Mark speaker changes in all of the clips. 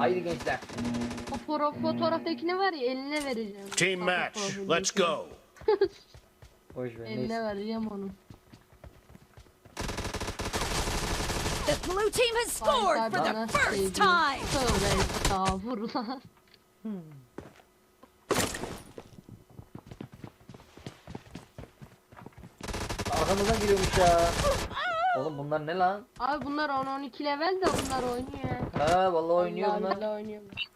Speaker 1: Haydi gençler.
Speaker 2: O foro- fotoğraftakini var ya eline vereceğim.
Speaker 3: Team
Speaker 2: Foto-
Speaker 3: match. Let's go.
Speaker 1: Boş ver.
Speaker 2: Eline
Speaker 1: Neyse.
Speaker 2: vereceğim onu.
Speaker 4: The blue team has scored for the first
Speaker 2: sevdim.
Speaker 4: time.
Speaker 2: Tövbe estağfurullah.
Speaker 1: Arkamızdan giriyormuş ya. Oğlum bunlar ne lan?
Speaker 2: Abi bunlar 10-12 level de bunlar oynuyor.
Speaker 1: Ha vallahi oynuyor
Speaker 2: Vallahi
Speaker 1: bunlar.
Speaker 2: billahi oynuyorlar.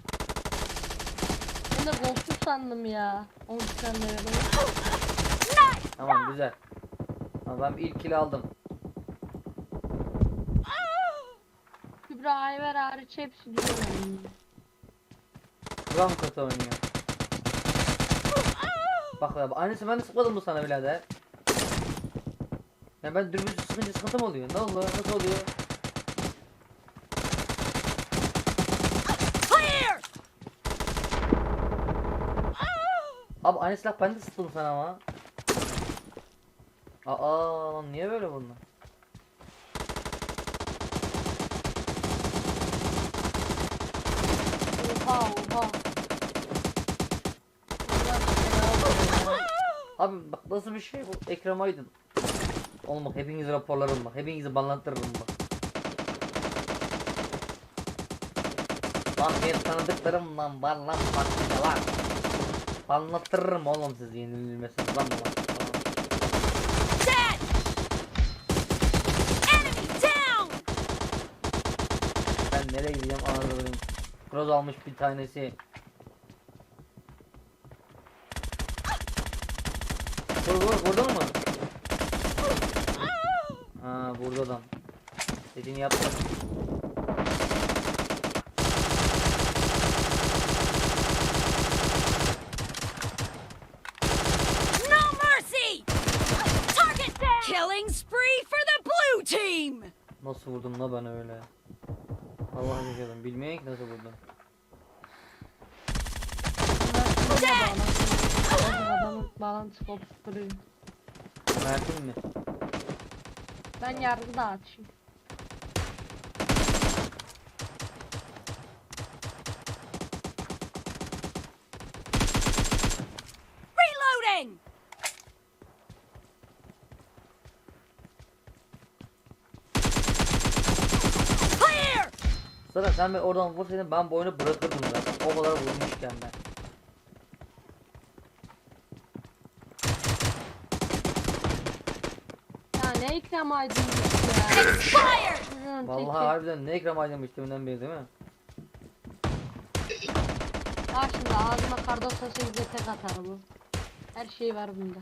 Speaker 2: Ben de golsuz sandım ya. 10 tane level.
Speaker 1: Tamam güzel. Ama ben ilk kill aldım.
Speaker 2: Kübra Ayver hariç hepsi güzel oynuyor.
Speaker 1: Buram kötü oynuyor. Bak ya annesi ben de sıkmadım mı sana birader? Ya ben dürbün sıkınca sıkıntı mı oluyor? Ne oluyor? Nasıl oluyor? Abi aynı silah ben de sıktım sana ama. Aa lan niye böyle bunlar?
Speaker 2: Oha oha.
Speaker 1: Abi bak nasıl bir şey bu? Ekrem Aydın. Oğlum bak hepiniz raporlarım bak. Hepinizi banlattırırım bak. Lan benim tanıdıklarım lan var lan bak lan. Anlattırırım oğlum siz yenilmesiniz lan
Speaker 4: down!
Speaker 1: Ben nereye gideceğim anladım. Cross almış bir tanesi. Vur vur vurdun vurdu adam. Dediğini yaptı.
Speaker 4: No mercy! Target down! Killing spree for the blue team!
Speaker 1: Nasıl vurdum la ben öyle? Allah şaşırdım. Bilmiyorum ki nasıl vurdum.
Speaker 2: Bağlantısı kopup duruyor.
Speaker 1: Mert'in mi?
Speaker 2: Ben yargı da açayım.
Speaker 4: Reloading! Clear!
Speaker 1: Sıra sen ben oradan vursaydın ben bu oyunu bırakırdım zaten. O kadar vurmuşken ben.
Speaker 2: İkram aydınlık ya.
Speaker 1: Vallahi harbiden ne ekran aydım işleminden beri değil mi?
Speaker 2: Bak şimdi ağzıma kardosa 8'e tek atar bu. Her şey var bunda.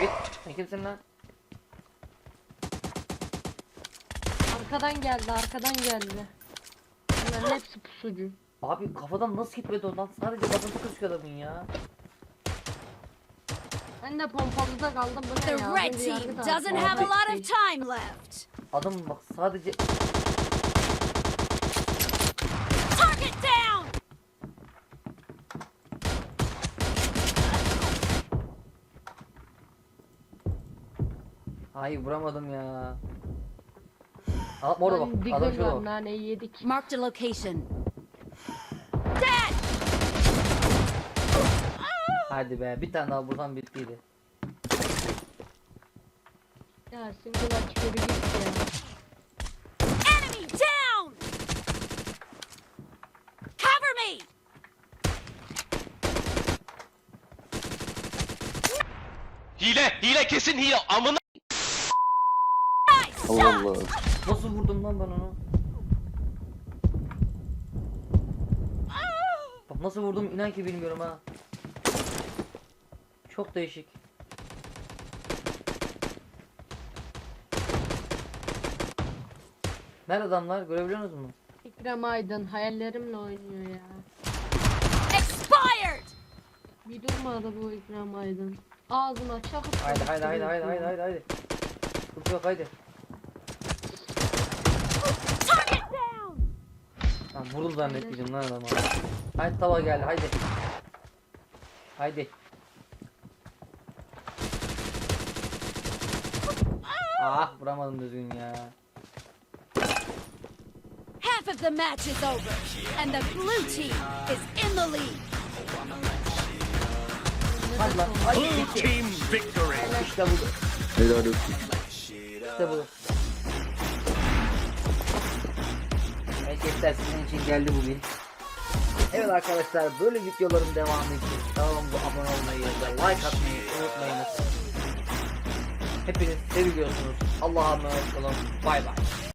Speaker 1: Git. Sen kimsin lan?
Speaker 2: Arkadan geldi arkadan geldi. Bunların hepsi pusucu.
Speaker 1: Abi kafadan nasıl gitmedi ondan? Sadece kafası kırışıyor adamın ya.
Speaker 2: Ben de pompalıda kaldım bu
Speaker 4: The
Speaker 2: ya?
Speaker 4: red team doesn't have a lot of time left.
Speaker 1: Adam bak sadece
Speaker 4: Target down!
Speaker 1: Hayır vuramadım ya. Al orada
Speaker 2: Lan
Speaker 1: bak.
Speaker 2: bir
Speaker 1: Adam
Speaker 2: gün
Speaker 1: şurada bak.
Speaker 2: naneyi yedik.
Speaker 4: Marked a location.
Speaker 1: Hadi be bir tane daha buradan bittiydi.
Speaker 2: Ya single aç yürü git ya.
Speaker 4: Enemy down! Cover me!
Speaker 5: Hile, hile kesin hile. Amına
Speaker 4: Nice shot!
Speaker 1: Nasıl vurdum lan ben onu? Bak nasıl vurdum inan ki bilmiyorum ha. Çok değişik. Nerede adamlar? Görebiliyor musunuz mu?
Speaker 2: İkram Aydın hayallerimle oynuyor ya.
Speaker 4: Expired!
Speaker 2: Bir durmadı bu İkram Aydın. Ağzıma çakıp
Speaker 1: Haydi haydi haydi haydi haydi haydi haydi. Yok haydi.
Speaker 4: Vurul zannetmişim
Speaker 1: lan adamı. Haydi tava geldi haydi. Haydi. Ah vuramadım düzgün ya.
Speaker 4: Half of the match is over and the blue team is in the lead.
Speaker 1: Hadi lan.
Speaker 3: Blue team victory.
Speaker 1: İşte budur.
Speaker 6: Helal olsun.
Speaker 1: İşte budur. Erkekler sizin için geldi bugün. Evet arkadaşlar böyle videoların devamı için kanalımıza abone olmayı ve like atmayı unutmayınız. Hepiniz seviliyorsunuz. Allah'a emanet olun. Bay bay.